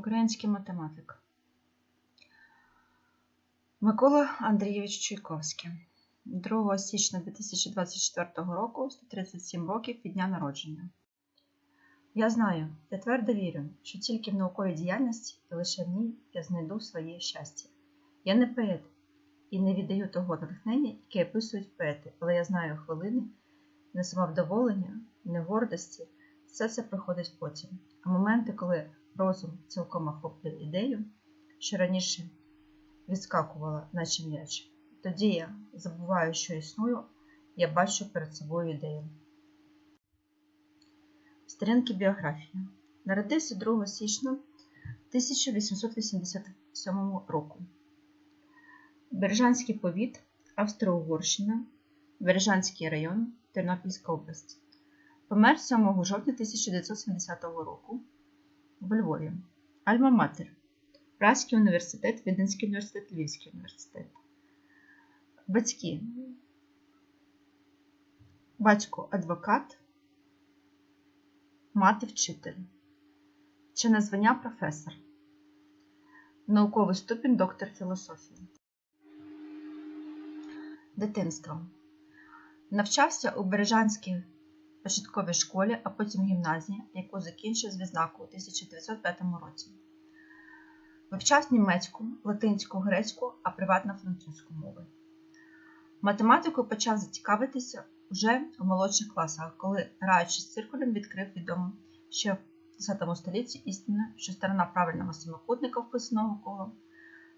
Український математик. Микола Андрійович Чуйковський. 2 січня 2024 року 137 років від дня народження. Я знаю, я твердо вірю, що тільки в науковій діяльності і лише в ній я знайду своє щастя. Я не поет і не віддаю того натхнення, яке описують поети, але я знаю хвилини не самовдоволення, не гордості. Все це приходить потім. А моменти, коли розум цілком охоплює ідею, що раніше відскакувала, наче м'яч. Тоді я забуваю, що існую, я бачу перед собою ідею. Сторінки біографії. Народився 2 січня 1887 року. Бережанський повіт, Австро-Угорщина, Бережанський район, Тернопільська область. Помер 7 жовтня 1970 року в Львові. Альма-Матер. Празький університет, Віденський університет, Львівський університет. Батьки. Батько адвокат, мати вчитель. Чинне звання професор. Науковий ступінь доктор філософії. Дитинство. Навчався у Бережанській початковій школі, а потім гімназії, яку закінчив з відзнакою у 1905 році. Вивчав німецьку, латинську, грецьку, а приватно французьку мови. Математикою почав зацікавитися вже у молодших класах, коли, граючи з циркулем, відкрив відому ще в 10 столітті істину, що сторона правильного самокутника вписаного колом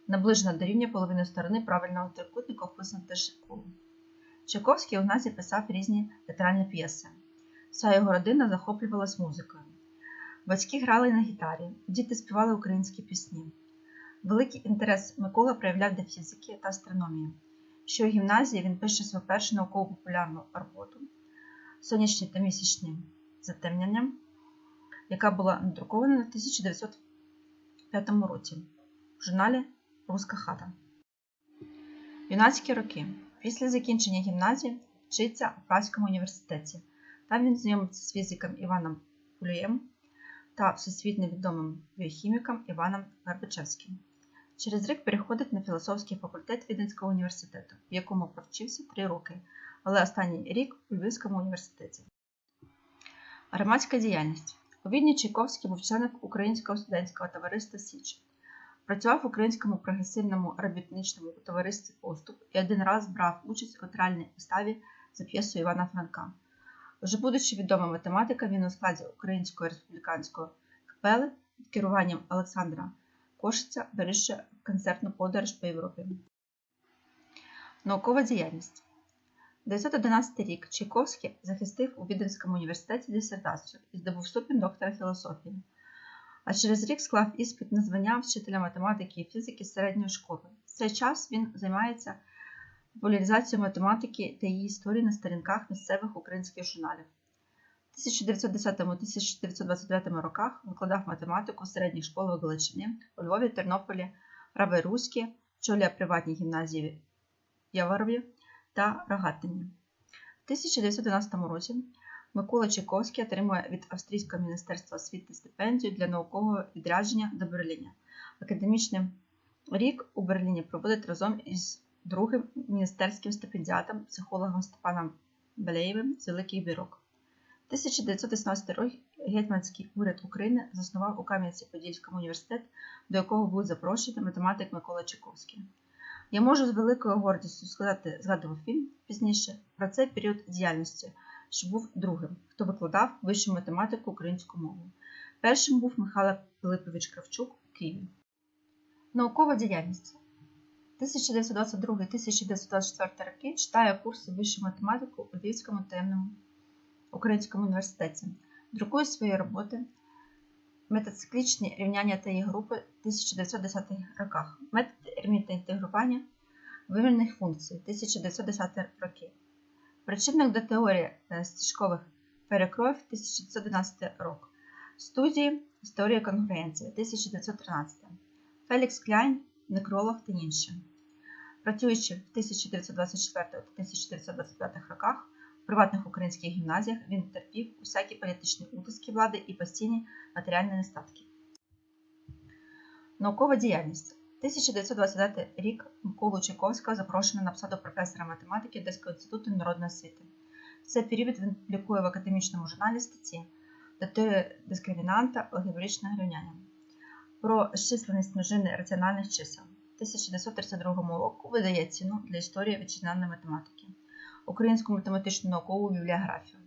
наближена до рівня половини сторони правильного трикутника вписаного теж колом. Чайковський у нас писав різні театральні п'єси. Вся його родина захоплювалась музикою. Батьки грали на гітарі, діти співали українські пісні. Великий інтерес Микола проявляв до фізики та астрономії. Що у гімназії він пише свою першу науково-популярну роботу Сонячні та місячні затемнення, яка була надрукована в 1905 році в журналі Руська хата. Юнацькі роки. Після закінчення гімназії вчиться у Празькому університеті. Там він знайомиться з фізиком Іваном Пулюєм та всесвітньо відомим біохіміком Іваном Гарбачевським. Через рік переходить на філософський факультет Віденського університету, в якому провчився три роки, але останній рік у Львівському університеті. Громадська діяльність. У Відні Чайковський був членом Українського студентського товариства Січ. Працював в Українському прогресивному робітничному товаристві Поступ і один раз брав участь у театральній виставі за п'єсою Івана Франка. Вже будучи відомим математиком, він у складі Української республіканської капели під керуванням Олександра Кошиця вирішує концертну подорож по Європі. Наукова діяльність. 911 рік Чайковський захистив у Віденському університеті дисертацію і здобув ступінь доктора філософії. А через рік склав іспит на звання вчителя математики і фізики середньої школи. В цей час він займається популяризацією математики та її історії на сторінках місцевих українських журналів. У 1910-1929 роках викладав математику в середніх школах Галичини у Львові, Тернополі, Раве-Руській, очолює приватні гімназії Яворові та Рогатині. У 1911 році Микола Чайковський отримує від Австрійського міністерства освіти стипендію для наукового відрядження до Берліна. Академічний рік у Берліні проводить разом із другим міністерським стипендіатом, психологом Степаном Белеєвим з Великих Бірок. 1918 рік Гетьманський уряд України заснував у Кам'янці-Подільському університет, до якого був запрошений математик Микола Чайковський. Я можу з великою гордістю сказати, згадував фільм пізніше про цей період діяльності, що був другим, хто викладав вищу математику українську мову. Першим був Михайло Пилипович Кравчук у Києві. Наукова діяльність. 1922-1924 роки читає курси вищої математики у Львівському таємному Українському університеті. Друкує свої роботи метациклічні рівняння та їх групи 1910 роках, метод та інтегрування вимірних функцій 1910 роки. Причинник до теорії стіжкових перекроїв 1911 рок. Студії історії конгруенції 1913. Фелікс Кляйн, некролог та інші. Працюючи в 1924-1925 роках в приватних українських гімназіях, він терпів усякі політичні утиски влади і постійні матеріальні нестатки. Наукова діяльність. 1929 рік Миколу Чайковського запрошено на посаду професора математики Одеського інституту народної освіти. В цей період він публікує в академічному журналі статті датує дискримінанта алгебричного рівняння про зчисленість множини раціональних чисел. В 1932 року видає ціну для історії вітчизняної математики, українську математичну наукову бібліографію.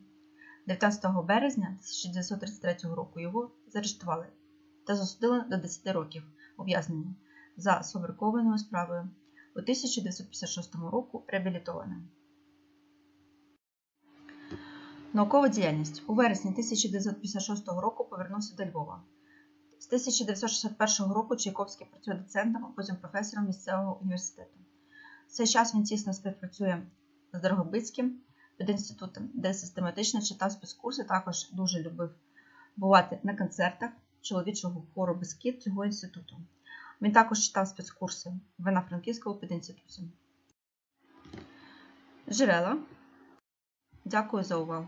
19 березня 1933 року його заарештували та засудили до 10 років ув'язнення за сфабрикованою справою. У 1956 року реабілітованим. Наукова діяльність. У вересні 1956 року повернувся до Львова. З 1961 року Чайковський працює доцентом, а потім професором місцевого університету. В цей час він тісно співпрацює з Дрогобицьким пединститутом, де систематично читав спецкурси, також дуже любив бувати на концертах чоловічого хору Бескіт цього інституту. Він також читав спецкурси в Івано-Франківському пединституті. Джерела. Дякую за увагу.